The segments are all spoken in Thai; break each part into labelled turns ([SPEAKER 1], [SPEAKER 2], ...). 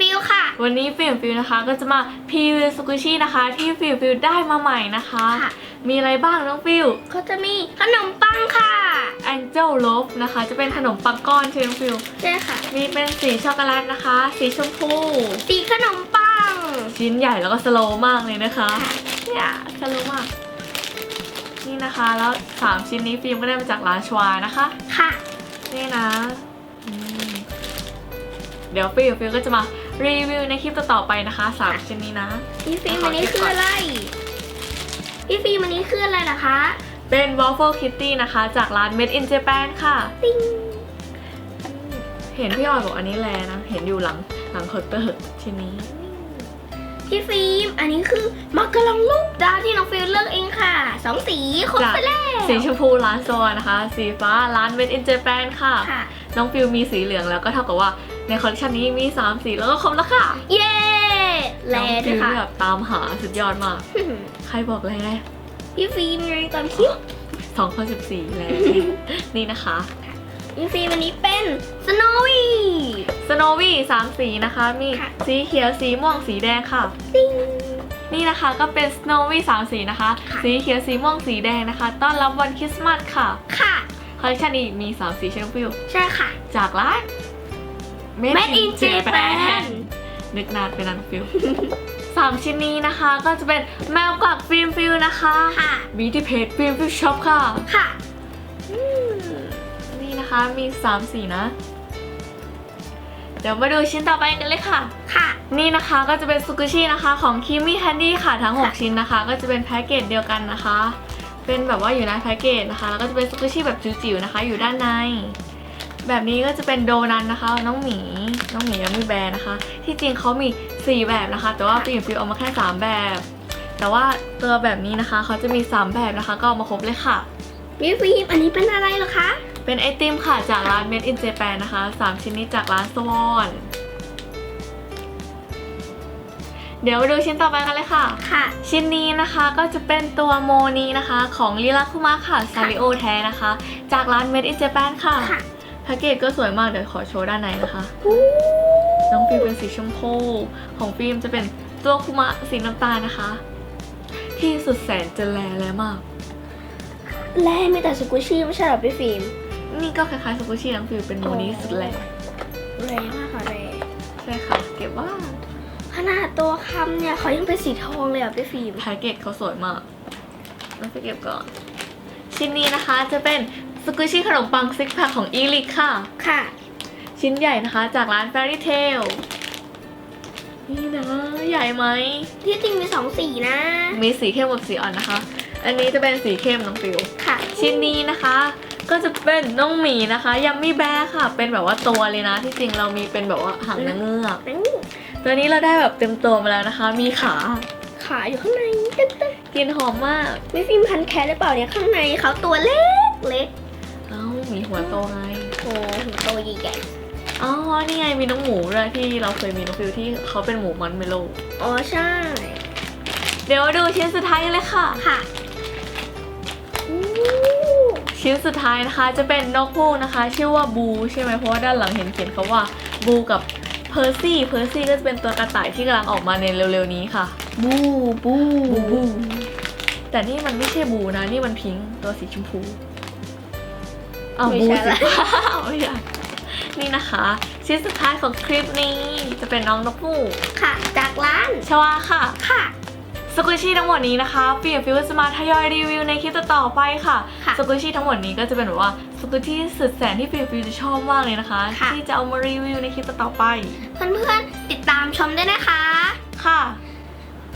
[SPEAKER 1] ฟิลค่ะ
[SPEAKER 2] วันนี้ฟิล์มฟิลนะคะ ก็จะมาพรีวิวสกุชี่นะคะ ที่ฟิล์มฟิลได้มาใหม่นะคะ
[SPEAKER 1] ค่ะ
[SPEAKER 2] มีอะไรบ้างน้องฟิล
[SPEAKER 1] ก็จะมีขนมปังค่ะ
[SPEAKER 2] Angel Loaf นะคะ จะเป็นขนมปังก้อนใช่ไหมน้องฟิล
[SPEAKER 1] ใช่ค่ะ
[SPEAKER 2] มีเป็นสีช็อกโกแลตนะคะ สีชมพู
[SPEAKER 1] สีขนมปัง
[SPEAKER 2] ชิ้นใหญ่แล้วก็สโลว์มากเลยนะคะ
[SPEAKER 1] ค่ะ
[SPEAKER 2] เนี่ยสโลว์มาก นี่นะคะ แล้ว 3 ชิ้นนี้ฟิล์มก็ได้มาจากร้านชวานะคะ
[SPEAKER 1] ค่ะ
[SPEAKER 2] นี่นะอืม เดี๋ยวฟิล์มฟิล์มก็จะมารีวิวในคลิปต่อๆไปนะคะสามชิ้นนี้นะ
[SPEAKER 1] พี่ฟิล์มอันนี้คืออะไร พี่ฟิล์มอันนี้คืออะไรล่ะคะ
[SPEAKER 2] เป็น Waffle Kitty นะคะ จากร้าน Made in Japan ค่ะ
[SPEAKER 1] ปิ้ง
[SPEAKER 2] เห็นพี่ออยบอกอันนี้แลนะ เห็นอยู่หลังหลังเคาน์เตอร์ชิ้นนี้
[SPEAKER 1] พี่ฟิล์มอันนี้คือมักกะลองลูกดาวที่น้องฟิล์มเลือกเองค่ะสองสีครบ
[SPEAKER 2] จ้ะ
[SPEAKER 1] ไปแล้ว
[SPEAKER 2] สีชมพูร้านโซนนะคะ สีฟ้าร้าน Made in Japan ค่ะ
[SPEAKER 1] ค่ะ
[SPEAKER 2] น้องฟิลมีสีเหลืองแล้วก็เท่ากับว่า ในคอลเลคชันนี้มี 3 สีแล้วก็ครบแล้วค่ะ
[SPEAKER 1] เย้แล
[SPEAKER 2] น้อง
[SPEAKER 1] ด้
[SPEAKER 2] ฟิ
[SPEAKER 1] วย
[SPEAKER 2] ล
[SPEAKER 1] ค่ะ
[SPEAKER 2] แบบตามหาสุดยอดมาก ใครบอกแล
[SPEAKER 1] พี่ฟิล์มไงตอนคิด
[SPEAKER 2] 2014แล้วนี่นะคะ
[SPEAKER 1] พี่ฟิล์มอันนี้เป็นสโนวี่
[SPEAKER 2] สโนวี่สามสีนะคะ มี
[SPEAKER 1] ค่ะ
[SPEAKER 2] สีเขียวสีม่วงสีแดงค่ะ
[SPEAKER 1] ปิ้ง
[SPEAKER 2] นี่นะคะก็เป็น Snowy สามสีนะคะ
[SPEAKER 1] ค่ะ
[SPEAKER 2] สีเขียวสีม่วงสีแดงนะคะ ต้อนรับวันคริสต์มาสค่ะ
[SPEAKER 1] ค่ะ
[SPEAKER 2] คอลเลคชันนี้มี 3 สีใช่ไหมฟิว
[SPEAKER 1] ใช่ค่ะ
[SPEAKER 2] จากร้าน
[SPEAKER 1] Made in Japan
[SPEAKER 2] นึกนานไปนันฟิวสามชิ้นนี้นะคะก็จะเป็นแมวกวักฟิล์มฟิลนะคะ
[SPEAKER 1] ค่ะ
[SPEAKER 2] มีที่เพจฟิล์มฟิลช็อปค่ะ
[SPEAKER 1] ค่ะ
[SPEAKER 2] นี่นะคะมี3สีนะ เดี๋ยวมาดูชิ้นต่อไปกันเลยค่ะ
[SPEAKER 1] ค่ะ
[SPEAKER 2] นี่นะคะก็จะเป็นซุกุชินะคะของคิมมี่แฮนดี้ค่ะทั้ง
[SPEAKER 1] ค่ะ
[SPEAKER 2] 6ชิ้นนะคะ ก็จะเป็นแพ็กเกจเดียวกันนะคะ เป็นแบบว่าอยู่ในแพ็กเกจนะคะ แล้วก็จะเป็นซุกุชิแบบจิ๋วๆนะคะ อยู่ด้านใน แบบนี้ก็จะเป็นโดนัทนะคะ น้องหมี น้องหมียังไม่แบร์นะคะ ที่จริงเขามี 4 แบบนะคะ แต่ว่าฟิล์มฟิลเอามาแค่ 3 แบบ แต่ว่าตัวแบบนี้นะคะเขาจะมี 3 แบบนะคะ ก็เอามาครบเลยค่ะ
[SPEAKER 1] พี่ฟิล์มอันนี้เป็นอะไรเหรอคะ
[SPEAKER 2] เป็นไอติมค่ะจากร้าน Made in Japan นะคะ 3 ชิ้นนี้จากร้านสวอนเดี๋ยวมาดูชิ้นต่อไปกันเลยค่ะ
[SPEAKER 1] ค่ะ
[SPEAKER 2] ชิ้นนี้นะคะก็จะเป็นตัวโมนีนะคะ ของลิลาคุมะค่ะซาริโอแท้นะคะ จากร้าน Made in Japan ค่ะ
[SPEAKER 1] ค่ะ
[SPEAKER 2] แพ็กเกจก็สวยมากเดี๋ยวขอโชว์ด้านในนะคะ
[SPEAKER 1] อู้
[SPEAKER 2] น้องฟิล์มเป็นสีชมพู ของฟิล์มจะเป็นตัวคุมะสีน้ำตาลนะคะ ที่สุดแสนจะแลแลมาก
[SPEAKER 1] แร่มีแต่สกุชี่ไม่ใช่เหรอพี่ฟิล์ม
[SPEAKER 2] นี่ก็คล้ายๆสกุชี่น้องฟิล์มเป็นโมนีสุดแล
[SPEAKER 1] แร่มากค่ะแร่
[SPEAKER 2] ใช่ค่ะ เก็บว่า
[SPEAKER 1] ขนาดตัวคำเนี่ยเขายังเป็นสีทองเลยอะพี่ฟิล์ม
[SPEAKER 2] แพ็กเกจเขาสวยมากเราไปเก็บก่อนชิ้นนี้นะคะจะเป็น สกุชี่ขนมปังซิกแพคของอีลิกค่ะ
[SPEAKER 1] ค่ะ
[SPEAKER 2] ชิ้นใหญ่นะคะจากร้าน Fairy Tail นี่นะ ใหญ่ไหม
[SPEAKER 1] ที่จริงมีสองสีนะ
[SPEAKER 2] มีสีเข้มกับสีอ่อนนะคะ อันนี้จะเป็นสีเข้มน้องฟิว
[SPEAKER 1] ค่ะ
[SPEAKER 2] ชิ้นนี้นะคะ ก็จะเป็นน้องหมีนะคะยัมมี่แบร์ค่ะ เป็นแบบว่าตัวเลยนะ ที่จริงเรามีเป็นแบบว่าหางนางเงือก
[SPEAKER 1] นั่น
[SPEAKER 2] ตัวนี้เราได้แบบเต็มตัวมาแล้วนะคะ มีขา
[SPEAKER 1] ขาอยู่ข้างในตึ๊ดตึ๊ด
[SPEAKER 2] กลินหอมมาก
[SPEAKER 1] พี่ฟิล์มพันแคร์หรือเปล่าเนี่ยข้างในเขาตัวเล็กเล็ก
[SPEAKER 2] เอ้า หมีหัวโตไง
[SPEAKER 1] โอ้หัวโตใหญ่
[SPEAKER 2] อ๋อ นี่ไงมีน้องหมูด้วยที่เราเคยมีน้องฟิวที่เขาเป็นหมูมันเมโล
[SPEAKER 1] ๆอ๋อใช่
[SPEAKER 2] เดี๋ยวมาดูชิ้นสุดท้ายกันเลยค่ะ
[SPEAKER 1] ค่ะอู้
[SPEAKER 2] ชิ้นสุดท้ายนะคะจะเป็นนกฮูกนะคะ ชื่อว่าบูใช่ไหมเพราะว่าด้านหลังเห็นเขียนเขาว่าบูกับเพอร์ซี่เพอร์ซี่ก็จะเป็นตัวกระต่ายที่กำลังออกมาในเร็วๆนี้ค่ะ
[SPEAKER 1] บูบู
[SPEAKER 2] บูบูแต่นี่มันไม่ใช่บูนะ นี่มันพิงค์ตัวสีชมพู อ้าว
[SPEAKER 1] ไม่
[SPEAKER 2] บู
[SPEAKER 1] ใช่
[SPEAKER 2] สี
[SPEAKER 1] ละ
[SPEAKER 2] ฟ้าไม่ใช่นี่นะคะชิ้นสุดท้ายของคลิปนี้จะเป็นน้องนกฮูก
[SPEAKER 1] ค่ะ จากร้าน
[SPEAKER 2] ชวาค่ะ
[SPEAKER 1] ค่ะ
[SPEAKER 2] สกุชี่ทั้งหมดนี้นะคะฟิล์มฟิวจะมาทยอยรีวิวในคลิปต่อๆไปค่ะ
[SPEAKER 1] ค่ะ
[SPEAKER 2] สกุชี่ทั้งหมดนี้ก็จะเป็นแบบว่าสกุชี่สุดแสนที่ฟิล์มฟิวจะชอบมากเลยนะคะ
[SPEAKER 1] ค่ะ
[SPEAKER 2] ที่จะเอามารีวิวในคลิปต่อๆไป
[SPEAKER 1] เพื่อนๆติดตามชมด้วยนะคะ
[SPEAKER 2] ค่ะ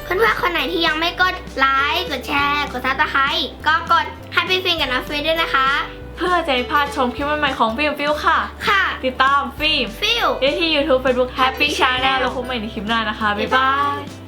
[SPEAKER 1] เพื่อนๆคนไหนที่ยังไม่กดไลค์กดแชร์ กดซับสไครต์ก็กดให้พี่ฟินกับน้องฟินด้วยนะคะ
[SPEAKER 2] เพื่อจะไม่พลาดชมคลิปใหม่ๆของฟิล์มฟิวค่ะ
[SPEAKER 1] ค่ะ
[SPEAKER 2] ติดตามฟิล์ม
[SPEAKER 1] ฟิล
[SPEAKER 2] ได้ที่ YouTube Facebook Happy Channel แล้วพบกันใหม่ในคลิปหน้านะคะ บ๊ายบาย